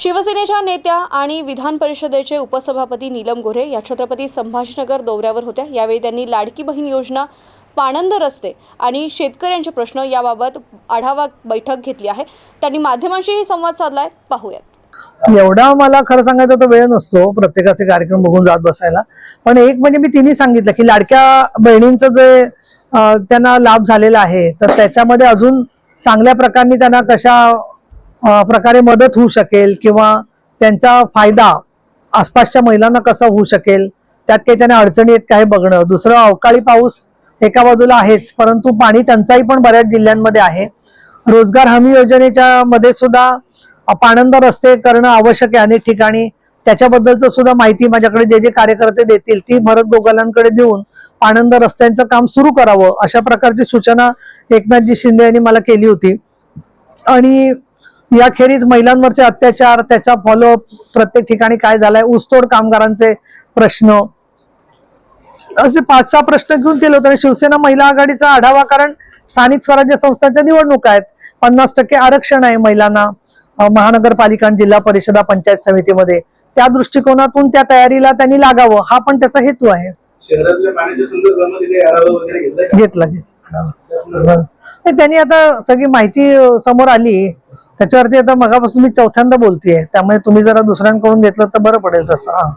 शिवसेनेच्या नेत्या आणि विधान परिषदेचे उपसभापती नीलम गोऱ्हे या छत्रपती संभाजीनगर दौऱ्यावर होत्या. यावेळी त्यांनी लाडकी बहीण योजना पाणंद रस्ते आणि शेतकऱ्यांचे प्रश्न याबाबत आढावा बैठक घेतली आहे. त्यांनी माध्यमांशीही संवाद साधलाय. पाहूयात. एवढा मला खरं सांगायचं तर वेळ नसतो प्रत्येकाचे कार्यक्रम बघून जात बसायला. पण एक म्हणजे मी तिने सांगितलं की लाडक्या बहिणींचं जे त्यांना लाभ झालेला आहे तर त्याच्यामध्ये अजून चांगल्या प्रकारे त्यांना कशा प्रकारे मदत होऊ शकेल किंवा त्यांचा फायदा आसपासच्या महिलांना कसा होऊ शकेल त्यात काही त्यांना अडचणी आहेत काय बघणं. दुसरं अवकाळी पाऊस एका बाजूला आहेच परंतु पाणी टंचाई पण बऱ्याच जिल्ह्यांमध्ये आहे. रोजगार हमी योजनेच्या मध्ये सुद्धा पाणंद रस्ते करणं आवश्यक आहे अनेक ठिकाणी. त्याच्याबद्दलचं सुद्धा माहिती माझ्याकडे जे जे कार्यकर्ते देतील ती भरत गोगालांकडे देऊन पाणंद रस्त्यांचं काम सुरू करावं अशा प्रकारची सूचना एकनाथजी शिंदे यांनी मला केली होती. आणि याखेरीज महिलांवरचे अत्याचार त्याचा फॉलोअप प्रत्येक ठिकाणी काय झालाय? ऊसतोड कामगारांचे प्रश्न. असे पाच सहा प्रश्न घेऊन केले होते आणि शिवसेना महिला आघाडीचा आढावा कारण स्थानिक स्वराज्य संस्थांच्या निवडणुका आहेत. पन्नास टक्के आरक्षण आहे महिलांना महानगरपालिका आणि जिल्हा परिषदा पंचायत समितीमध्ये. त्या दृष्टिकोनातून त्या तयारीला त्यांनी लागावं हा पण त्याचा हेतू आहे? घेतला त्यांनी आता सगळी माहिती समोर आली. त्याच्यावरती आता मगापासून मी चौथ्यांदा बोलतेय. त्यामुळे तुम्ही जरा दुसऱ्यांकडून घेतलं तर बरं पडेल तसं. हा.